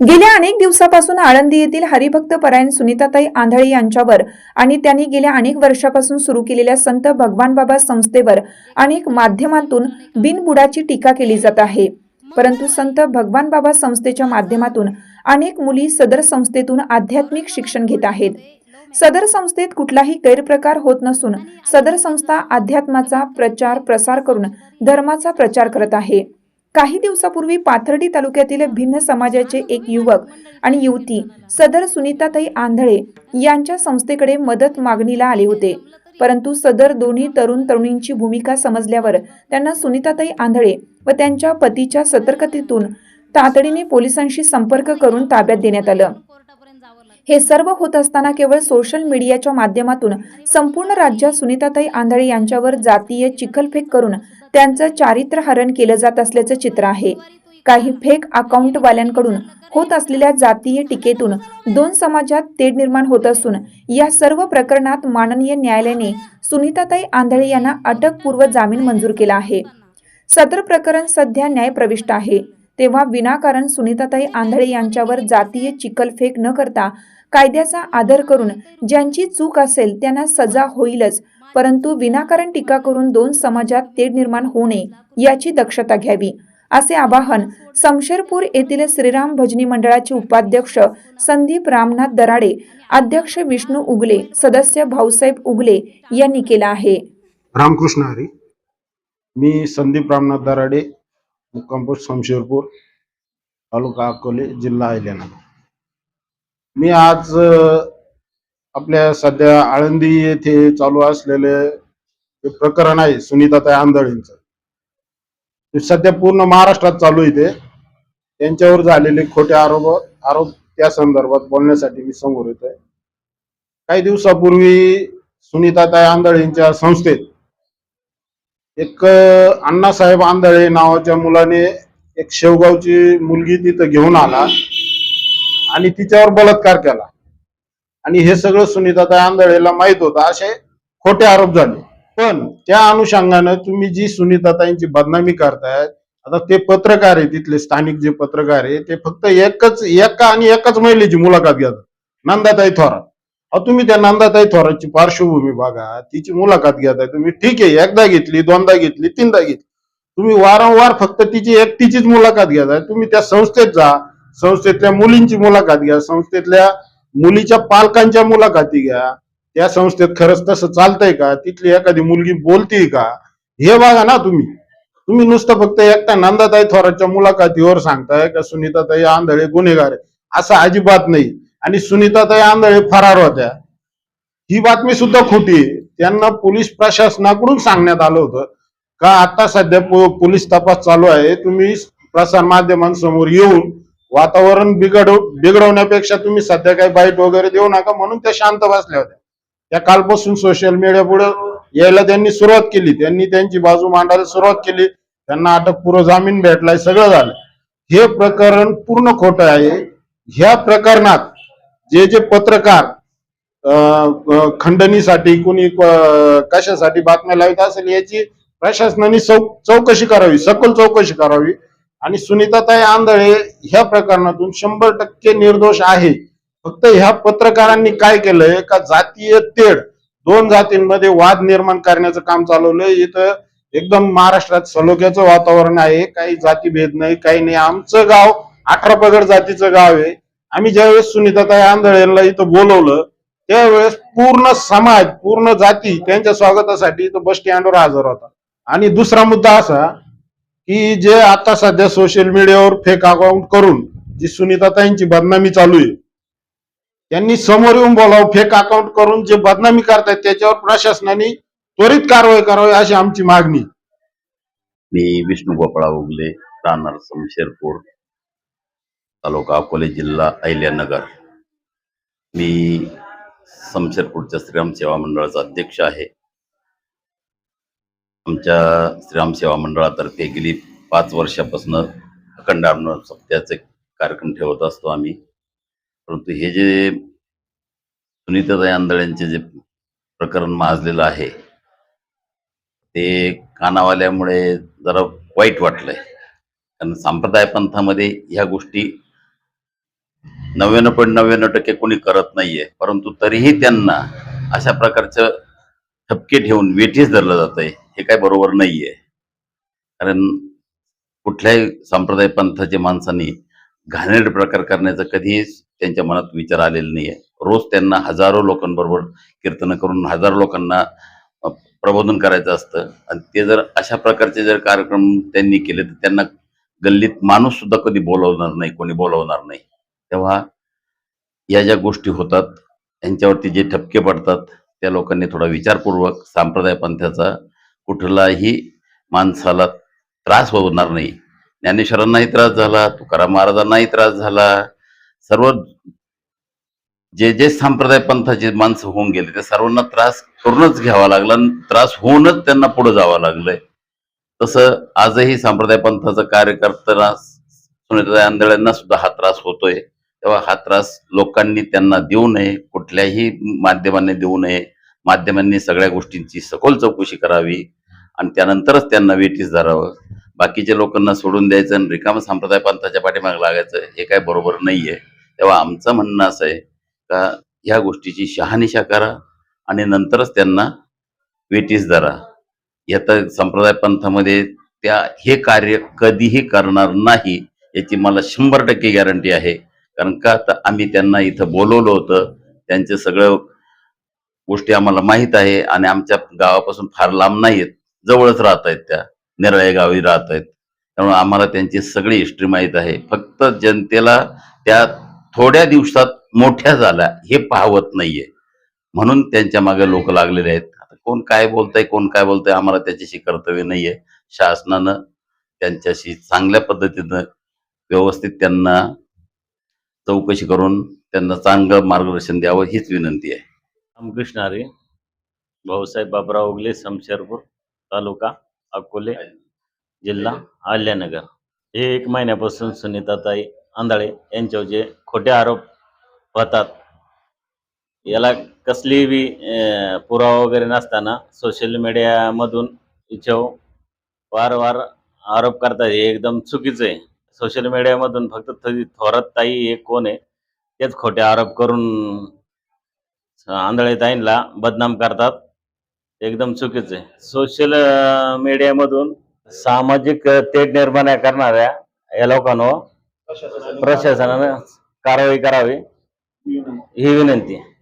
गेल्या अनेक दिवसापासून आळंदी येथील हरिभक्त परायण सुनीताताई आंधळे यांच्यावर आणि त्यांनी गेल्या अनेक वर्षापासून सुरू केलेल्या संत भगवान बाबा संस्थेवर अनेक माध्यमातून बिनबुडाची टीका केली जात आहे. परंतु संत भगवान बाबा संस्थेच्या माध्यमातून अनेक मुली सदर संस्थेतून आध्यात्मिक शिक्षण घेत आहेत. सदर संस्थेत कुठलाही गैरप्रकार होत नसून सदर संस्था अध्यात्माचा प्रचार प्रसार करून धर्माचा प्रचार करत आहे. काही दिवसापूर्वी पाथर्डी तालुक्यातील भिन्न समाजाचे एक युवक आणि युवती सदर सुनीताताई आंधळे यांच्या संस्थेकडे मदत मागणीला आले होते. परंतु सदर दोन्ही तरुण तरुणींची भूमिका समजल्यावर त्यांना सुनीताताई आंधळे व त्यांच्या पतीच्या सतर्कतेतून तातडीने पोलिसांशी संपर्क करून ताब्यात देण्यात आलं. हे सर्व होत असताना केवळ सोशल मीडियाच्या माध्यमातून संपूर्ण राज्यात सुनीताताई आंधळे यांच्यावर जातीय चिखलफेक करून त्यांचं चारित्र्य हरण केलं जात असल्याचं चित्र आहे. काही फेक अकाउंटवाल्यांकडून होत असलेल्या जातीय टीकेतून दोन समाजात तेढ निर्माण होत असून या सर्व प्रकरणात माननीय न्यायालयाने सुनीताताई आंधळे यांना अटकपूर्व जामीन मंजूर केला आहे. सदर प्रकरण सध्या न्यायप्रविष्ट आहे. तेव्हा विनाकारण सुनीताताई आंधळे यांच्यावर जातीय चिखलफेक न करता कायद्याचा आदर करून ज्यांची चूक असेल त्यांना सजा होईलच परंतु विनाकारण टीका करून दोन समाजात तेढ निर्माण होऊ नये याची दक्षता घ्यावी असे आवाहन समशेरपूर येथील श्रीराम भजनी मंडळाचे उपाध्यक्ष संदीप रामनाथ दराडे अध्यक्ष विष्णू उगले सदस्य भाऊसाहेब उगले यांनी केलं आहे. रामकृष्ण हरी. मी संदीप रामनाथ दराडे मुक्काम पोस्ट शमशेरपूर तालुका अकोले जिल्हा अहिल्यानगर. मी आज आपल्या सध्या आळंदी येथे चालू असलेले जे प्रकरण आहे सुनीताताई आंधळींचं. ते सध्या पूर्ण महाराष्ट्रात चालू आहे ते. त्यांच्यावर झालेले खोटे आरोप आरोप त्या संदर्भात बोलण्यासाठी मी समोर येतोय. काही दिवसापूर्वी सुनीताताई आंधळींच्या संस्थेत एक अण्णासाहेब आंधळे नावाच्या मुलाने एक शेवगावची मुलगी तिथं घेऊन आला आणि तिच्यावर बलात्कार केला. आणि हे सगळं सुनीताताई आंधळेला माहीत होतं. असे खोटे आरोप झाले. पण त्या अनुषंगानं तुम्ही जी सुनीताताईंची बदनामी करतायत आता ते पत्रकार आहे तिथले स्थानिक जे पत्रकार आहे ते फक्त एकच एका आणि एकाच महिलेची मुलाखत घेतात. नंदाताई थोरात. तुम्ही त्या नंदाताई थोरातची पार्श्वभूमी बघा. तिची मुलाखत घेताय. तुम्ही ठीक आहे एकदा घेतली दोनदा घेतली तीनदा घेतली. तुम्ही वारंवार फक्त तिची एकटीचीच मुलाखत घेताय. तुम्ही त्या संस्थेत जा. संस्थेतल्या मुलींची मुलाखत घ्या. संस्थेतल्या मुलीच्या पालकांच्या मुलाखती घ्या. त्या संस्थेत खरंच तसं चालतंय का? तिथली एखादी मुलगी बोलतीय का? हे बघा ना तुम्ही. तुम्ही नुसतं फक्त एकटा नंदाताई थोरातच्या मुलाखतीवर सांगताय का सुनीताताई आंधळे गुन्हेगार आहे? असं अजिबात नाही. आणि सुनीताताई आंधळे फरार होत्या. ही बातमी सुद्धा खोटी आहे. त्यांना पोलीस प्रशासनाकडून सांगण्यात आलं होतं का आता सध्या पोलीस तपास चालू आहे. तुम्ही प्रसार माध्यमांसमोर येऊन वातावरण बिघडव बिघडवण्यापेक्षा तुम्ही सध्या काही बाईट वगैरे देऊ नका म्हणून त्या शांत बसल्या होत्या. त्या कालपासून सोशल मीडिया पुढे यायला त्यांनी सुरुवात केली. त्यांनी त्यांची बाजू मांडायला सुरुवात केली. त्यांना अटकपूर्व जामीन भेटलाय सगळं झालं. हे प्रकरण पूर्ण खोटं आहे. ह्या प्रकरणात जे जे पत्रकार खंडणीसाठी कुणी कशासाठी बातम्या लावित असेल याची प्रशासनाने चौकशी करावी सखोल चौकशी करावी. आणि सुनीताताई आंधळे ह्या प्रकरणातून शंभर टक्के निर्दोष आहे. फक्त ह्या पत्रकारांनी काय केलंय? का जातीय तेढ दोन जातींमध्ये वाद निर्माण करण्याचं काम चालवलंय. इथं एकदम महाराष्ट्रात सलोख्याचं वातावरण आहे. काही जातीभेद नाही काही नाही. आमचं गाव अठरा पगड जातीचं गाव आहे. आम्ही ज्यावेळेस सुनीताताई आंधळेला इथं बोलवलं त्यावेळेस पूर्ण समाज पूर्ण जाती त्यांच्या स्वागतासाठी इथं बस स्टँडवर हजर होता. आणि दुसरा मुद्दा असा की जे आता सध्या सोशल मीडियावर फेक अकाउंट करून जी सुनीताताईंची बदनामी चालू आहे त्यांनी समोर येऊन बोलावं फेक अकाउंट करून जे बदनामी करतायत त्याच्यावर प्रशासनाने त्वरित कारवाई करावी अशी आमची मागणी. मी विष्णू गोपाळा उगले राहणार समशेरपूर तालुका अकोले जिल्हा अहिल्यानगर. मी समशेरपूरच्या श्रीराम सेवा मंडळाचा अध्यक्ष आहे. आमच्या श्रीराम सेवा मंडळातर्फे गेली पाच वर्षापासून अखंड आंदोलन सप्त्याचे कार्यक्रम ठेवत असतो आम्ही. परंतु हे जे सुनीताताई आंधळ्यांचे जे प्रकरण माजलेलं आहे ते कानावाल्यामुळे जरा वाईट वाटलंय. कारण संप्रदाय पंथामध्ये ह्या गोष्टी नव्याण्णव पॉईंट नव्याण्णव टक्के कोणी करत नाहीये. परंतु तरीही त्यांना अशा प्रकारचं ठपके ठेवून वेठीस धरलं जात आहे हे काय बरोबर नाहीये. कारण कुठल्याही संप्रदाय पंथाच्या माणसांनी घाणेरडे प्रकार करण्याचा कधीही त्यांच्या मनात विचार आलेला नाहीये. रोज त्यांना हजारो लोकांबरोबर कीर्तन करून हजारो लोकांना प्रबोधन करायचं असतं. आणि ते जर अशा प्रकारचे जर कार्यक्रम त्यांनी केले तर त्यांना गल्लीत माणूस सुद्धा कधी बोलवणार नाही कोणी बोलवणार नाही. तेव्हा या ज्या गोष्टी होतात यांच्यावरती जे ठपके पडतात त्या लोकांनी थोडा विचारपूर्वक सांप्रदाय पंथाचा कुठलाही माणसाला त्रास होणार नाही. ज्ञानेश्वरांनाही त्रास झाला तुकाराम महाराजांनाही त्रास झाला. सर्व जे जे संप्रदाय पंथाचे माणसं होऊन गेले ते सर्वांना त्रास करूनच घ्यावा लागला त्रास होऊनच त्यांना पुढे जावं लागलंय. तसं आजही संप्रदाय पंथाचं कार्य करताना सुनीताई आंधळ्यांना सुद्धा हा त्रास होतोय. तेव्हा हा त्रास लोकांनी त्यांना देऊ नये कुठल्याही माध्यमांनी देऊ नये. माध्यमांनी सगळ्या गोष्टींची सखोल चौकशी करावी आणि त्यानंतरच त्यांना वेटीस धरावं. बाकीच्या लोकांना सोडून द्यायचं आणि रिकाम संप्रदाय पंथाच्या पाठीमागे लागायचं हे काय बरोबर नाहीये. तेव्हा आमचं म्हणणं असं आहे का ह्या गोष्टीची शहानिशा करा आणि नंतरच त्यांना वेटीस धरा. तर संप्रदाय पंथामध्ये त्या हे कार्य कधीही करणार नाही याची मला शंभर टक्के गॅरंटी आहे. कारण का तर आम्ही त्यांना इथं बोलवलं होतं त्यांचं सगळं गोष्टी आम्हाला माहीत आहे आणि आमच्या गावापासून फार लांब नाही आहेत जवळच राहत आहेत त्या. निराळे गावी राहत आहेत त्यामुळे आम्हाला त्यांची सगळी हिस्ट्री माहीत आहे. फक्त जनतेला त्या थोड्या दिवसात मोठ्या झाल्या हे पाहवत नाहीये. म्हणून त्यांच्या मागे लोक लागलेले आहेत. आता कोण काय बोलतंय कोण काय बोलतंय आम्हाला त्याच्याशी कर्तव्य नाहीये. शासनानं त्यांच्याशी चांगल्या पद्धतीनं व्यवस्थित त्यांना चौकशी करून त्यांना चांगलं मार्गदर्शन द्यावं हीच विनंती आहे. रामकृष्ण हरी भाऊसाहेब बाबराव उगले शमशेरपूर तालुका अकोले जिल्हा अहिल्यानगर. हे एक महिन्यापासून सुनीताताई आंधळे यांच्यावर जे खोटे आरोप होतात याला कसली बी अं, पुरावा वगैरे नसताना सोशल मीडियामधून हिच्यावर वारंवार आरोप करतात. हे एकदम चुकीचं आहे. सोशल मीडियामधून फक्त थोरात ताई हे कोण आहे तेच खोटे आरोप करून आंधळेताईंना बदनाम करतात. एकदम चुकीचं आहे. सोशल मीडियामधून सामाजिक तेढ निर्माण करणाऱ्या या लोकांवर प्रशासनानं कारवाई करावी ही विनंती आहे.